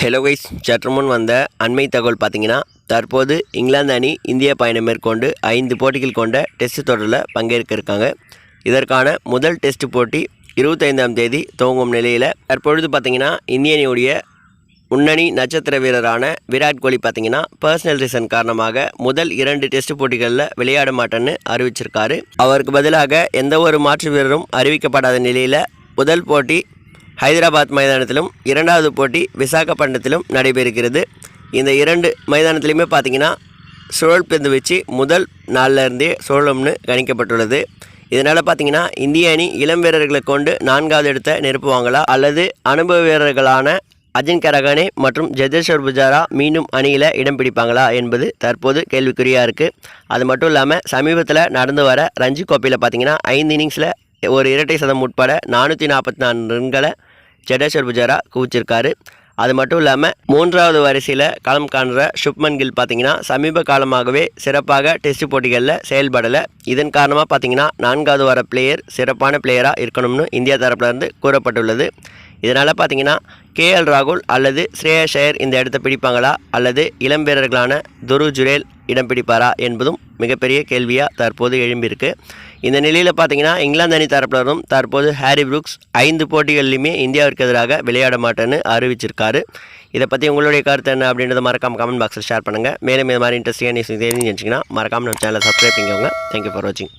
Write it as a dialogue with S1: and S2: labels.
S1: Hello guys சற்று முன் வந்த அண்மை தகவல் பார்த்தீங்கன்னா தற்போது இங்கிலாந்து அணி இந்திய பயணம் மேற்கொண்டு ஐந்து போட்டிகள் கொண்ட டெஸ்ட் தொடரில் பங்கேற்க இருக்காங்க இதற்கான முதல் டெஸ்ட் போட்டி இருபத்தைந்தாம் தேதி துவங்கும் நிலையில் தற்பொழுது பார்த்தீங்கன்னா இந்திய அணியுடைய முன்னணி நட்சத்திர வீரரான விராட் கோலி பார்த்தீங்கன்னா பர்சனல் ரீசன் காரணமாக முதல் இரண்டு டெஸ்ட் போட்டிகளில் விளையாட மாட்டேன்னு அறிவிச்சிருக்காரு. அவருக்கு பதிலாக எந்த ஒரு மாற்று வீரரும் அறிவிக்கப்படாத நிலையில் முதல் போட்டி ஹைதராபாத் மைதானத்திலும் இரண்டாவது போட்டி விசாகப்பட்டினத்திலும் நடைபெறுகிறது. இந்த இரண்டு மைதானத்திலையுமே பார்த்தீங்கன்னா சுழல் பந்து வச்சு முதல் நாளிலிருந்தே சுழலும்னு கணிக்கப்பட்டுள்ளது. இதனால் பார்த்தீங்கன்னா இந்திய அணி இளம் வீரர்களை கொண்டு நான்காவது இடத்தை நிரப்புவாங்களா அல்லது அனுபவ வீரர்களான அஜின்க ரகானே மற்றும் ஜதேஸ்வர் புஜாரா மீண்டும் அணியில் இடம் பிடிப்பாங்களா என்பது தற்போது கேள்விக்குறியாக இருக்குது அது மட்டும் இல்லாமல் சமீபத்தில் நடந்து வர ரஞ்சி கோப்பையில் பார்த்தீங்கன்னா ஐந்து இன்னிங்ஸில் ஒரு இரட்டை சதம் உட்பட நானூற்றி நாற்பத்தி நாலு ரன்களை ஜடேஸ்வர் புஜாரா குவிச்சிருக்காரு. அது மட்டும் இல்லாமல் மூன்றாவது வரிசையில் களம் காண்ற சுப்மன் கில் பார்த்தீங்கன்னா சமீப காலமாகவே சிறப்பாக டெஸ்ட் போட்டிகளில் செயல்படலை. இதன் காரணமாக பார்த்தீங்கன்னா நான்காவது வர பிளேயர் சிறப்பான பிளேயராக இருக்கணும்னு இந்தியா தரப்புலேருந்து கூறப்பட்டுள்ளது. இதனால் பார்த்தீங்கன்னா கேஎல் ராகுல் அல்லது ஸ்ரேயஸ் ஐயர் இந்த இடத்த பிடிப்பாங்களா? அல்லது இளம் வீரர்களான துரு ஜுரேல் இடம் பிடிப்பாரா? என்பதும் மிகப்பெரிய கேள்வியாக தற்போது எழும்பியிருக்கு. இந்த நிலையில் பார்த்தீங்கன்னா இங்கிலாந்து அணி தரப்பினரும் தற்போது ஹாரி புரூக்ஸ் ஐந்து போட்டிகள்லையுமே இந்தியாவிற்கு எதிராக விளையாட மாட்டேன்னு அறிவிச்சிருக்காரு. இதை பற்றி உங்களுடைய கருத்து என்ன அப்படின்றத மறக்காம கமெண்ட் பாக்ஸில் ஷேர் பண்ணுங்கள் மேலும் இது மாதிரி இன்ட்ரெஸ்டிங்காக நியூஸ் தெரிஞ்சுச்சிங்கன்னா மறக்காம நம்ம சேனலை சப்ஸ்கிரைப் பண்ணிக்கோங்க. தேங்க்யூ ஃபார் வாட்சிங்